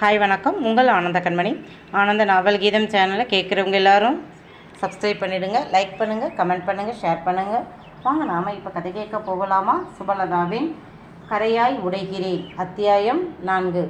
Hi வணக்கம். உங்கள் ஆனந்த கண்மணி. ஆனந்த நாவல் கீதம் சேனலை கேட்குறவங்க எல்லாரும் சப்ஸ்கிரைப் பண்ணிடுங்க லைக் பண்ணுங்கள் கமெண்ட் பண்ணுங்கள் ஷேர் பண்ணுங்கள் வாங்க நாம் இப்போ கதை கேட்க போகலாமா? சுபலதாவின் கரையாய் உடைகிறேன். அத்தியாயம் நான்கு.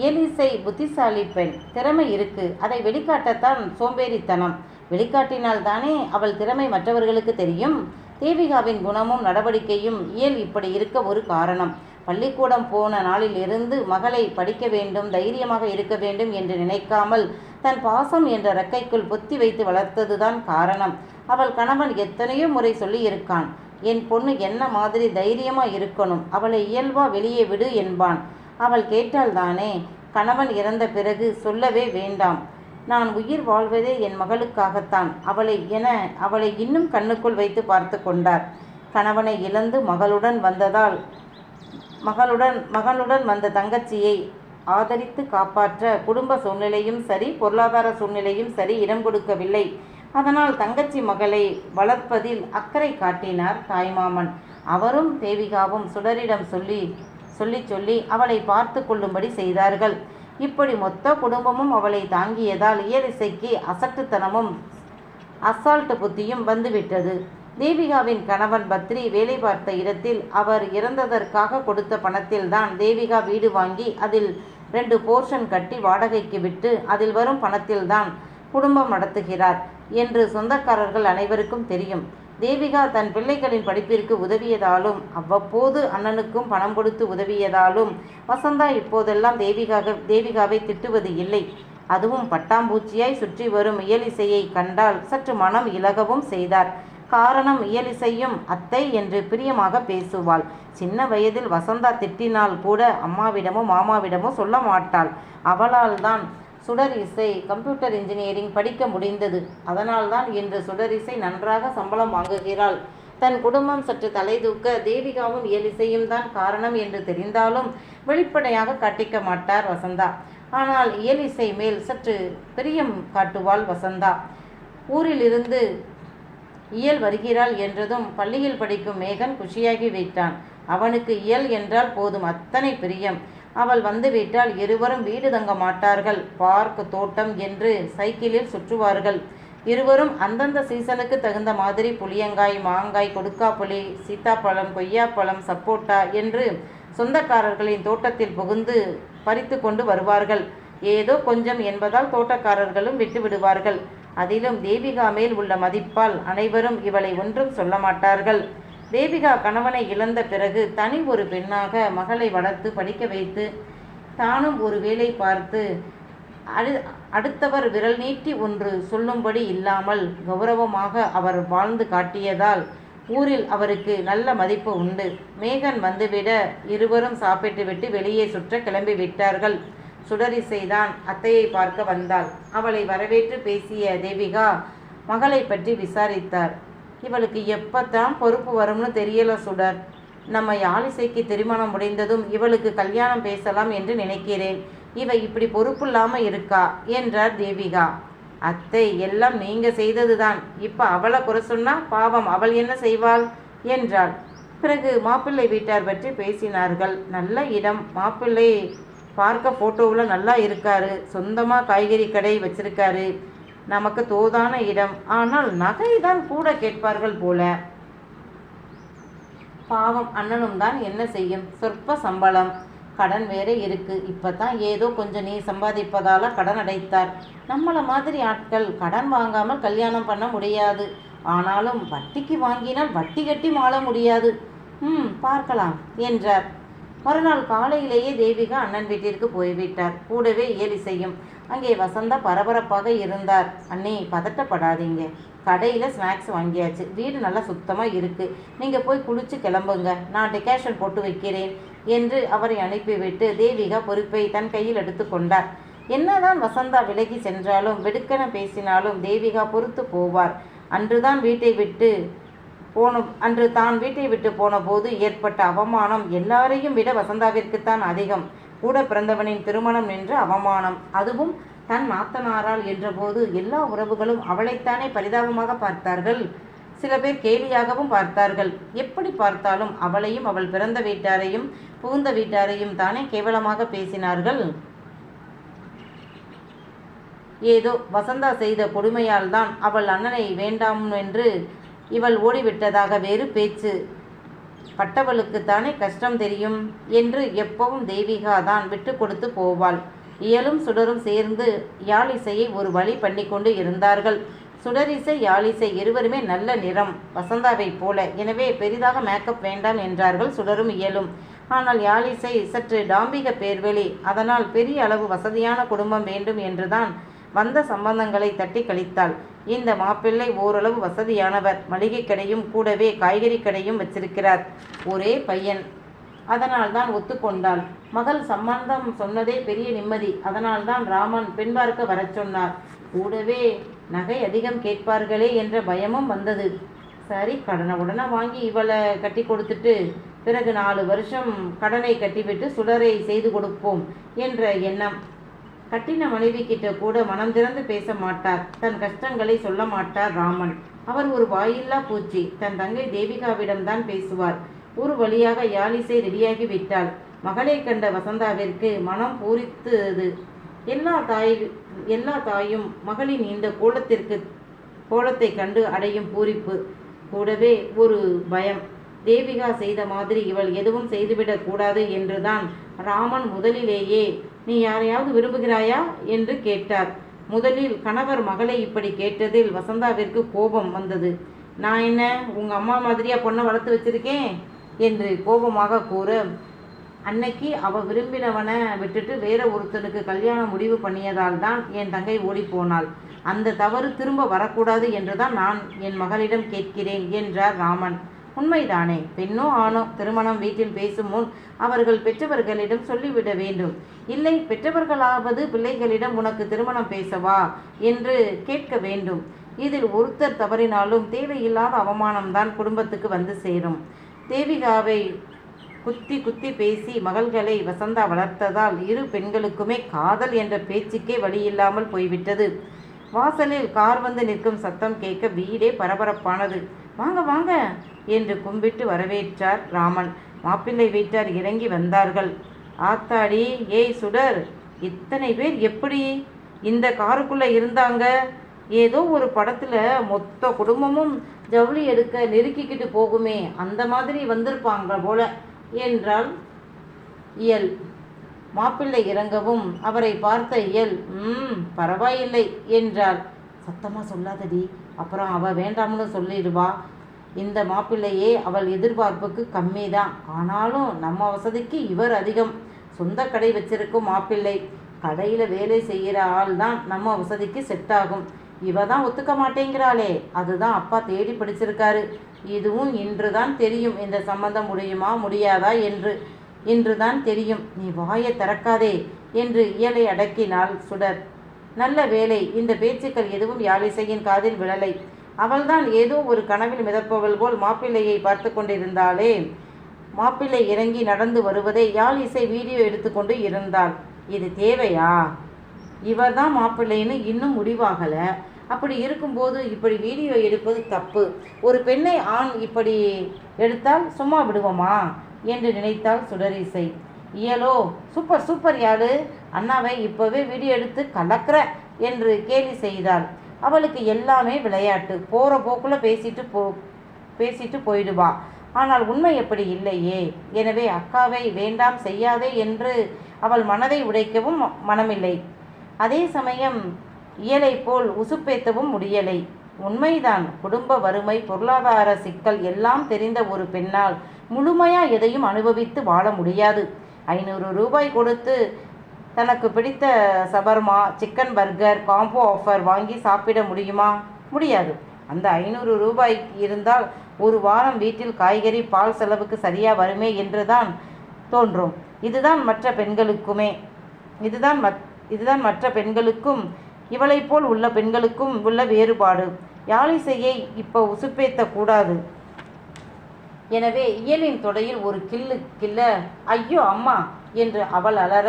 இயலிசை புத்திசாலி பெண். திறமை இருக்கு. அதை வெளிக்காட்டத்தான் சோம்பேறித்தனம். வெளிக்காட்டினால் தானே அவள் திறமை மற்றவர்களுக்கு தெரியும். தேவிகாவின் குணமும் நடவடிக்கையும் இயல் இப்படி இருக்க ஒரு காரணம். பள்ளிக்கூடம் போன நாளிலிருந்து மகளை படிக்க வேண்டும் தைரியமாக இருக்க வேண்டும் என்று நினைக்காமல் தன் பாசம் என்ற ரெக்கைக்குள் பொத்தி வைத்து வளர்த்ததுதான் காரணம். அவள் கணவன் எத்தனையோ முறை சொல்லியிருக்கான் என் பொண்ணு என்ன மாதிரி தைரியமா இருக்கணும் அவளை இயல்பா வெளியே விடு என்பான். அவள் கேட்டால்தானே கணவன் இறந்த பிறகு சொல்லவே வேண்டாம். நான் உயிர் வாழ்வதே என் மகளுக்காகத்தான். அவளை என அவளை இன்னும் கண்ணுக்குள் வைத்து பார்த்து கொண்டார். கணவனை இழந்து மகளுடன் வந்ததால் மகளுடன் மகனுடன் வந்த தங்கச்சியை ஆதரித்து காப்பாற்ற குடும்ப சூழ்நிலையும் சரி பொருளாதார சூழ்நிலையும் சரி இடம் கொடுக்கவில்லை. அதனால் தங்கச்சி மகளை வளர்ப்பதில் அக்கறை காட்டினார் தாய்மாமன். அவரும் தேவிகாவும் சுடரிடம் சொல்லி சொல்லி சொல்லி அவளை பார்த்து கொள்ளும்படி செய்தார்கள். இப்படி மொத்த குடும்பமும் அவளை தாங்கியதால் இயலிசைக்கு அசட்டுத்தனமும் அசால்ட்டு புத்தியும் வந்துவிட்டது. தேவிகாவின் கணவன் பத்ரி வேலை பார்த்த இடத்தில் அவர் இறந்ததற்காக கொடுத்த பணத்தில்தான் தேவிகா வீடு வாங்கி அதில் ரெண்டு போர்ஷன் கட்டி வாடகைக்கு விட்டு அதில் வரும் பணத்தில்தான் குடும்பம் நடத்துகிறார் என்று சொந்தக்காரர்கள் அனைவருக்கும் தெரியும். தேவிகா தன் பிள்ளைகளின் படிப்பிற்கு உதவியதாலும் அவ்வப்போது அண்ணனுக்கும் பணம் கொடுத்து உதவியதாலும் வசந்தா இப்போதெல்லாம் தேவிகாக தேவிகாவை திட்டுவது இல்லை. அதுவும் பட்டாம்பூச்சியாய் சுற்றி வரும் இயலிசையை கண்டால் சற்று மனம் இலகவும் செய்தார். காரணம் இயலிசையும் அத்தை என்று பிரியமாக பேசுவாள். சின்ன வயதில் வசந்தா திட்டினால் கூட அம்மாவிடமோ மாமாவிடமோ சொல்ல மாட்டாள். அவளால் தான் சுடர் இசை கம்ப்யூட்டர் இன்ஜினியரிங் படிக்க முடிந்தது. அதனால்தான் இன்று சுடர் இசை நன்றாக சம்பளம் வாங்குகிறாள். தன் குடும்பம் சற்று தலை தூக்க தேவிகாவும் இயலிசையும் தான் காரணம் என்று தெரிந்தாலும் வெளிப்படையாக காட்டிக்க மாட்டார் வசந்தா. ஆனால் இயலிசை மேல் சற்று பிரியம் காட்டுவாள் வசந்தா. ஊரிலிருந்து இயல் வருகிறாள் என்றதும் பள்ளியில் படிக்கும் மேகன் குஷியாகி விட்டான். அவனுக்கு இயல் என்றால் போதும் அத்தனை பிரியம். அவள் வந்துவிட்டால் இருவரும் வீடு தங்க மாட்டார்கள். பார்க் தோட்டம் என்று சைக்கிளில் சுற்றுவார்கள். இருவரும் அந்தந்த சீசனுக்கு தகுந்த மாதிரி புளியங்காய் மாங்காய் கொடுக்காப்புளி சீத்தாப்பழம் கொய்யாப்பழம் சப்போட்டா என்று சொந்தக்காரர்களின் தோட்டத்தில் புகுந்து பறித்து கொண்டு வருவார்கள். ஏதோ கொஞ்சம் என்பதால் தோட்டக்காரர்களும் விட்டு விடுவார்கள் அதிலும் தேவிகா மேல் உள்ள மதிப்பால் அனைவரும் இவளை ஒன்றும் சொல்ல மாட்டார்கள். தேவிகா கணவனை இழந்த பிறகு தனி ஒரு பெண்ணாக மகளை வளர்த்து படிக்க வைத்து தானும் ஒரு வேலை பார்த்து அடு அடுத்தவர் விரல் நீட்டி ஒன்று சொல்லும்படி இல்லாமல் கௌரவமாக அவர் வாழ்ந்து காட்டியதால் ஊரில் அவருக்கு நல்ல மதிப்பு உண்டு. மேகன் வந்துவிட இருவரும் சாப்பிட்டுவிட்டு வெளியே சுற்ற கிளம்பி விட்டார்கள் சுடரிசைதான் அத்தையை பார்க்க வந்தாள். அவளை வரவேற்று பேசிய தேவிகா மகளை பற்றி விசாரித்தார். இவளுக்கு எப்பத்தான் பொறுப்பு வரும்னு தெரியல சுடர். நம்ம யாழிசைக்கு திருமணம் முடிந்ததும் இவளுக்கு கல்யாணம் பேசலாம் என்று நினைக்கிறேன். இவ இப்படி பொறுப்பு இருக்கா? என்றார் தேவிகா. அத்தை எல்லாம் நீங்க செய்ததுதான். இப்ப அவளை குறை சொன்னா பாவம் அவள் என்ன செய்வாள்? என்றாள். பிறகு மாப்பிள்ளை வீட்டார் பற்றி பேசினார்கள். நல்ல இடம். மாப்பிள்ளை பார்க்க ஃபோட்டோவில் நல்லா இருக்காரு. சொந்தமாக காய்கறி கடை வச்சிருக்காரு. நமக்கு தோதான இடம். ஆனால் நகை தான் கூட கேட்பார்கள் போல. பாவம் அண்ணனும் தான் என்ன செய்யும்? சொற்ப சம்பளம். கடன் வேற இருக்கு. இப்பதான் ஏதோ கொஞ்சம் நீ சம்பாதிப்பதால கடன் அடைத்தார். நம்மளை மாதிரி ஆட்கள் கடன் வாங்காமல் கல்யாணம் பண்ண முடியாது. ஆனாலும் வட்டிக்கு வாங்கினால் வட்டி கட்டி மாள முடியாது. ம் பார்க்கலாம் என்றார். மறுநாள் காலையிலேயே தேவிகா அண்ணன் வீட்டிற்கு போய்விட்டார். கூடவே இயலிசையும் அங்கே வசந்தா பரபரப்பாக இருந்தார். அண்ணே பதட்டப்படாதீங்க. கடையில் ஸ்நாக்ஸ் வாங்கியாச்சு. வீடு நல்லா சுத்தமாக இருக்குது நீங்கள் போய் குளிச்சு கிளம்புங்க. நான் டெக்காஷன் போட்டு வைக்கிறேன் என்று அவரை அனுப்பிவிட்டு தேவிகா பொறுப்பை தன் கையில் எடுத்துக்கொண்டார் என்னதான் வசந்தா விலகி சென்றாலும் வெடுக்கென பேசினாலும் தேவிகா பொறுத்து போவார். அன்றுதான் வீட்டை விட்டு போன அன்று தான் வீட்டை விட்டு போன போது ஏற்பட்ட அவமானம் எல்லாரையும் விட வசந்தாவிற்குத்தான் அதிகம். கூட பிறந்தவனின் திருமணம் நின்று அவமானம். அதுவும் தன் நாத்தனாரால் என்றபோது எல்லா உறவுகளும் அவளைத்தானே பரிதாபமாக பார்த்தார்கள். சில பேர் கேலியாகவும் பார்த்தார்கள். எப்படி பார்த்தாலும் அவளையும் அவள் பிறந்த வீட்டாரையும் புகுந்த வீட்டாரையும் தானே கேவலமாக பேசினார்கள். ஏதோ வசந்தா செய்த கொடுமையால் தான் அவள் அண்ணனை வேண்டாம் என்று இவள் ஓடிவிட்டதாக வேறு பேச்சு. பட்டவளுக்குத்தானே கஷ்டம் தெரியும் என்று எப்பவும் தெய்வீகா தான் விட்டு கொடுத்து போவாள். இயலும் சுடரும் சேர்ந்து யாழிசையை ஒரு வழி பண்ணிக்கொண்டு இருந்தார்கள். சுடரிசை யாழிசை இருவருமே நல்ல நிறம் வசந்தாவைப் போல. எனவே பெரிதாக மேக்கப் வேண்டாம் என்றார்கள் சுடரும் இயலும். ஆனால் யாழிசை சற்று டாம்பிக பேர்வெளி. அதனால் பெரிய அளவு வசதியான குடும்பம் வேண்டும் என்றுதான் வந்த சம்பந்தங்களை தட்டி கழித்தாள். இந்த மாப்பிள்ளை ஓரளவு வசதியானவர். மளிகை கடையும் கூடவே காய்கறி கடையும் வச்சிருக்கிறார். ஒரே பையன். அதனால் தான் ஒத்துக்கொண்டாள். மகள் சம்பந்தம் சொன்னதே பெரிய நிம்மதி. அதனால் தான் ராமன் பெண் பார்க்க வரச் சொன்னார். கூடவே நகை அதிகம் கேட்பார்களே என்ற பயமும் வந்தது. சரி கடனை உடனே வாங்கி இவளை கட்டி கொடுத்துட்டு பிறகு நாலு வருஷம் கடனை கட்டிவிட்டு சுடரை செய்து கொடுப்போம் என்ற எண்ணம். கட்டின மனைவி கிட்ட கூட மனம் திறந்து பேச மாட்டார். தன் கஷ்டங்களை சொல்ல மாட்டார் ராமன். அவர் ஒரு வாயில்லா பூச்சி. தன் தங்கை தேவிகாவிடம்தான் பேசுவார். ஒரு வழியாக யாழிசை ரெடியாகி விட்டாள். மகளை கண்ட வசந்தாவிற்கு மனம் பூரித்தது. எல்லா தாய் எல்லா தாயும் மகளின் இந்த கோலத்திற்கு கோலத்தை கண்டு அடையும் பூரிப்பு. கூடவே ஒரு பயம். தேவிகா செய்த மாதிரி இவள் எதுவும் செய்துவிடக் கூடாது என்றுதான் ராமன் முதலிலேயே நீ யாரையாவது விரும்புகிறாயா? என்று கேட்டார். முதலில் கணவர் மகளை இப்படி கேட்டதில் வசந்தாவிற்கு கோபம் வந்தது. நான் என்ன உங்க அம்மா மாதிரியா பொண்ணை வளர்த்து வச்சிருக்கேன்? என்று கோபமாக கூற அன்னைக்கு அவ விரும்பினவனை விட்டுட்டு வேற ஒருத்தனுக்கு கல்யாணம் முடிவு பண்ணியதால் தான் என் தங்கை ஓடிப்போனாள். அந்த தவறு திரும்ப வரக்கூடாது என்றுதான் நான் என் மகளிடம் கேட்கிறேன் என்றார் ராமன். உண்மைதானே? பெண்ணோ ஆணோ திருமணம் வீட்டில் பேசும் முன் அவர்கள் பெற்றவர்களிடம் சொல்லிவிட வேண்டும். இல்லை பெற்றவர்களாவது பிள்ளைகளிடம் உனக்கு திருமணம் பேசவா? என்று கேட்க வேண்டும். இதில் ஒருத்தர் தவறினாலும் தேவையில்லாத அவமானம்தான் குடும்பத்துக்கு வந்து சேரும். தேவிகாவை குத்தி குத்தி பேசி மகள்களை வசந்தா வளர்த்ததால் இரு பெண்களுக்குமே காதல் என்ற பேச்சுக்கே வழியில்லாமல் போய்விட்டது. வாசலில் கார் வந்து நிற்கும் சத்தம் கேட்க வீடே பரபரப்பானது. வாங்க வாங்க என்று கும்பிட்டு வரவேற்றார் ராமன். மாப்பிள்ளை வீட்டார் இறங்கி வந்தார்கள். ஆத்தாடி ஏய் சுடர் இத்தனை பேர் எப்படி இந்த காருக்குள்ளே இருந்தாங்க? ஏதோ ஒரு படத்தில் மொத்த குடும்பமும் ஜவுளி எடுக்க நெருக்கிக்கிட்டு போகுமே அந்த மாதிரி வந்திருப்பாங்க போல என்றால் இயல். மாப்பிள்ளை இறங்கவும் அவரை பார்த்த இயல் ம் பரவாயில்லை என்றாள். சத்தமாக சொல்லாதடி அப்புறம் அவ வேண்டாம்னு சொல்லிடுவா. இந்த மாப்பிள்ளையே அவள் எதிர்பார்ப்புக்கு கம்மி தான் ஆனாலும் நம்ம வசதிக்கு இவர் அதிகம். சொந்த கடை வச்சிருக்கும் மாப்பிள்ளை. கடையில் வேலை செய்கிற ஆள் தான் நம்ம வசதிக்கு செட் ஆகும். இவ தான் ஒத்துக்க மாட்டேங்கிறாளே. அதுதான் அப்பா தேடி படிச்சிருக்காரு. இதுவும் இன்று தான் தெரியும். இந்த சம்பந்தம் முடியுமா முடியாதா என்று. இன்று தான் தெரியும். நீ வாயை திறக்காதே என்று இயலை அடக்கினாள் சுடர். நல்ல வேலை இந்த பேச்சுக்கள் எதுவும் யாழிசையின் காதில் விழலை. அவள்தான் ஏதோ ஒரு கனவில் மிதப்பவள் போல் மாப்பிள்ளையை பார்த்து கொண்டிருந்தாளே. மாப்பிள்ளை இறங்கி நடந்து வருவதை இசை வீடியோ எடுத்துக்கொண்டு இருந்தாள். இது தேவையா? இவர்தான் மாப்பிள்ளைன்னு இன்னும் முடிவாகலை. அப்படி இருக்கும்போது இப்படி வீடியோ எடுப்பது தப்பு. ஒரு பெண்ணை ஆண் இப்படி எடுத்தால் சும்மா விடுவோமா? என்று நினைத்தாள் சுடரிசை. இயலோ சூப்பர் சூப்பர் யாரு? அண்ணாவை இப்போவே வீடியோ எடுத்து கலக்கிற என்று கேலி செய்தாள். அவளுக்கு எல்லாமே விளையாட்டு. போகிற போக்கில் பேசிட்டு போ பேசிட்டு போயிடுவா. ஆனால் உண்மை எப்படி இல்லையே? எனவே அக்காவை வேண்டாம் செய்யாதே என்று அவள் மனதை உடைக்கவும் மனமில்லை. அதே சமயம் இயலை போல் உசுப்பேத்தவும் முடியலை. உண்மைதான். குடும்ப வறுமை பொருளாதார சிக்கல் எல்லாம் தெரிந்த ஒரு பெண்ணால் முழுமையா எதையும் அனுபவித்து வாழ முடியாது. ஐநூறு ரூபாய் கொடுத்து தனக்கு பிடித்த shawarma chicken burger combo offer வாங்கி சாப்பிட முடியுமா? முடியாது. அந்த ஐநூறு ரூபாய் இருந்தால் ஒரு வாரம் வீட்டில் காய்கறி பால் செலவுக்கு சரியா வருமே என்றுதான் தோன்றும். இதுதான் மற்ற பெண்களுக்குமே. இதுதான் மத் இதுதான் மற்ற பெண்களுக்கும் இவளைப் போல் உள்ள பெண்களுக்கும் உள்ள வேறுபாடு. யாழிசையை இப்போ உசுப்பேத்த கூடாது. எனவே இயலின் தொடையில் ஒரு கில்லு கில்ல ஐயோ அம்மா என்று அவள் அலற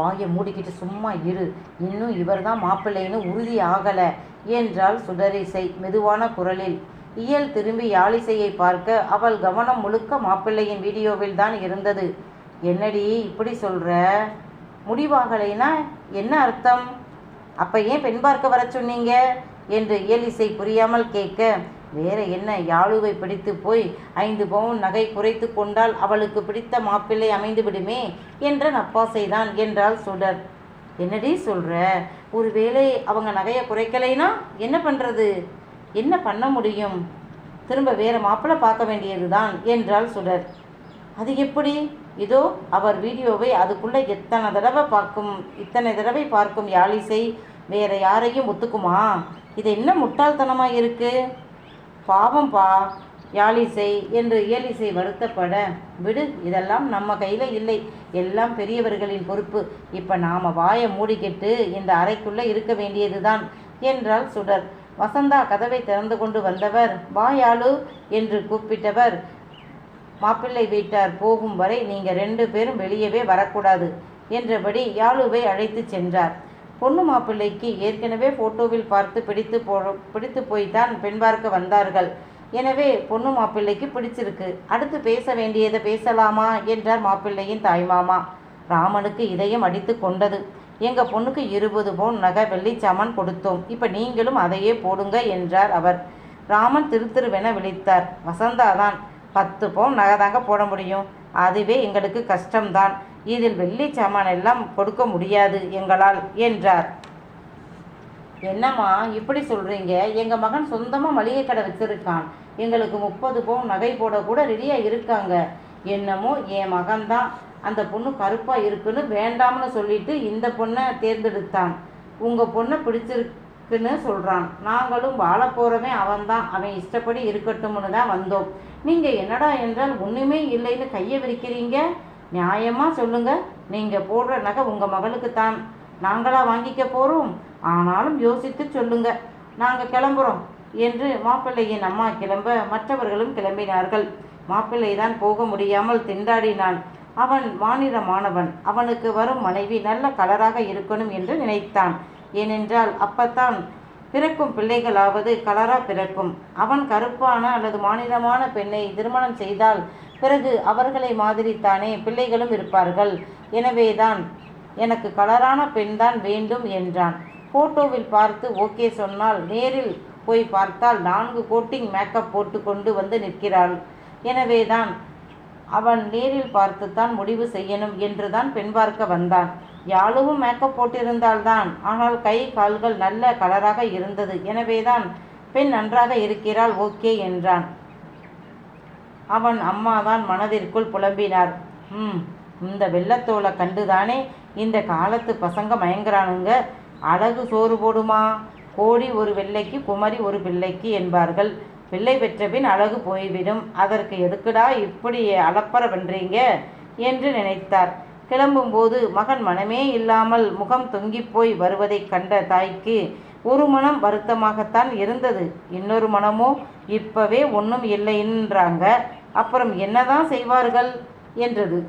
வாயை மூடிக்கிட்டு சும்மா இரு. இன்னும் இவர்தான் மாப்பிள்ளைன்னு உறுதி ஆகலை என்றாள் சுடரிசை மெதுவான குரலில். இயல் திரும்பி யாழிசையை பார்க்க அவள் கவனம் முழுக்க மாப்பிள்ளையின் வீடியோவில் தான் இருந்தது. என்னடி இப்படி சொல்கிற முடிவாகலைனா என்ன அர்த்தம்? அப்போ ஏன் பெண் பார்க்க வர சொன்னீங்க? என்று இயலிசை புரியாமல் கேட்க வேற என்ன? யாழுவை பிடித்து போய் ஐந்து பவுன் நகை குறைத்து கொண்டால் அவளுக்கு பிடித்த மாப்பிள்ளை அமைந்து விடுமே என்ற நப்பாசைதான் என்றாள் சுடர். என்னடி சொல்ற? ஒருவேளை அவங்க நகையை குறைக்கலைனா என்ன பண்ணுறது என்ன பண்ண முடியும்? திரும்ப வேற மாப்பிள்ளை பார்க்க வேண்டியதுதான் என்றாள் சுடர். அது எப்படி? இதோ அவர் வீடியோவை அதுக்குள்ளே எத்தனை தடவை பார்க்கும் இத்தனை தடவை பார்க்கும் யாழிசை வேற யாரையும் ஒத்துக்குமா? இது என்ன முட்டாள்தனமாக இருக்குது பாவம்பா யாழிசை என்று இயலிசை வருத்தப்பட விடு இதெல்லாம் நம்ம கையில் இல்லை. எல்லாம் பெரியவர்களின் பொறுப்பு. இப்போ நாம் வாயை மூடிக்கிட்டு இந்த அறைக்குள்ளே இருக்க வேண்டியதுதான் என்றாள் சுடர். வசந்தா கதவை திறந்து கொண்டு வந்தவர் வாயாளு என்று கூப்பிட்டவர் மாப்பிள்ளை வீட்டார் போகும் வரை நீங்கள் ரெண்டு பேரும் வெளியவே வரக்கூடாது என்றபடி யாழுவை அழைத்து சென்றார். பொண்ணு மாப்பிள்ளைக்கு ஏற்கனவே ஃபோட்டோவில் பார்த்து பிடித்து போ பிடித்து போய்தான் பெண் பார்க்க வந்தார்கள். எனவே பொண்ணு மாப்பிள்ளைக்கு பிடிச்சிருக்கு. அடுத்து பேச வேண்டியதை பேசலாமா? என்றார் மாப்பிள்ளையின் தாய்மாமா ராமனுக்கு இதயம் அடித்து கொண்டது. எங்கள் பொண்ணுக்கு இருபது பவுன் நகை வெள்ளிச்சாமான் கொடுத்தோம். இப்போ நீங்களும் அதையே போடுங்க என்றார் அவர். ராமன் திருத்திருவென விழித்தார். வசந்தா தான் பத்து பவுன் நகை தாங்க போட முடியும். அதுவே எங்களுக்கு கஷ்டம்தான். இதில் வெள்ளி சாமான் எல்லாம் கொடுக்க முடியாது எங்களால் என்றார். என்னம்மா இப்படி சொல்கிறீங்க எங்கள் மகன் சொந்தமாக மளிகை கடை வச்சுருக்கான். எங்களுக்கு முப்பது பவுன் நகை போட கூட ரெடியாக இருக்காங்க. என்னமோ என் மகன்தான். அந்த பொண்ணு கருப்பாக இருக்குன்னு வேண்டாம்னு சொல்லிட்டு இந்த பொண்ணை தேர்ந்தெடுத்தான். உங்கள் பொண்ணை பிடிச்சிருக்குன்னு சொல்கிறான் நாங்களும் வாழ போகிறவன் அவன்தான். அவன் இஷ்டப்படி இருக்கட்டும்னு தான் வந்தோம். நீங்கள் என்னடா என்றால் ஒன்றுமே இல்லைன்னு கையை விரிக்கிறீங்க? நியாயமாக சொல்லுங்கள் நீங்கள் போடுற நகை உங்கள் மகளுக்கு தான் நாங்களாக வாங்கிக்க போகிறோம் ஆனாலும் யோசித்து சொல்லுங்க. நாங்கள் கிளம்புறோம் என்று மாப்பிள்ளையின் அம்மா கிளம்ப மற்றவர்களும் கிளம்பினார்கள். மாப்பிள்ளை தான் போக முடியாமல் திண்டாடினான். அவன் மாநிலமானவன். அவனுக்கு வரும் மனைவி நல்ல கலராக இருக்கணும் என்று நினைத்தான். ஏனென்றால் அப்பத்தான் பிறக்கும் பிள்ளைகளாவது கலரா பிறக்கும். அவன் கருப்பான அல்லது மாநிலமான பெண்ணை திருமணம் செய்தால் பிறகு அவர்களை மாதிரி தானே பிள்ளைகளும் இருப்பார்கள். எனவேதான் எனக்கு கலரான பெண்தான் வேண்டும் என்றான். போட்டோவில் பார்த்து ஓகே சொன்னால் நேரில் போய் பார்த்தால் நான்கு கோட்டிங் மேக்கப் போட்டு கொண்டு வந்து நிற்கிறாள். எனவேதான் அவன் நேரில் பார்த்துத்தான் முடிவு செய்யணும் என்றுதான் பெண் பார்க்க வந்தான். யாழுவும் மேக்கப் போட்டிருந்தால்தான் ஆனால் கை கால்கள் நல்ல கலராக இருந்தது. எனவேதான் பெண் நன்றாக இருக்கிறாள் ஓகே என்றான். அவன் அம்மாதான் மனதிற்குள் புலம்பினார். ம் இந்த வெள்ளத்தோலை கண்டுதானே? இந்த காலத்து பசங்க மயங்குறானுங்க. அழகு சோறு போடுமா? கோடி ஒரு வெள்ளைக்கு குமரி ஒரு பிள்ளைக்கு என்பார்கள். பிள்ளை பெற்ற பின் அழகு போய்விடும். அதற்கு எதுக்குடா இப்படி அலப்பற பண்ணுறீங்க என்று நினைத்தார். கிளம்பும்போது மகன் மனமே இல்லாமல் முகம் தொங்கிப்போய் வருவதைக் கண்ட தாய்க்கு ஒரு மனம் வருத்தமாகத்தான் இருந்தது. இன்னொரு மனமோ? இப்பவே ஒன்றும் இல்லைன்றாங்க. அப்புறம் என்னதான் செய்வார்கள் என்றது.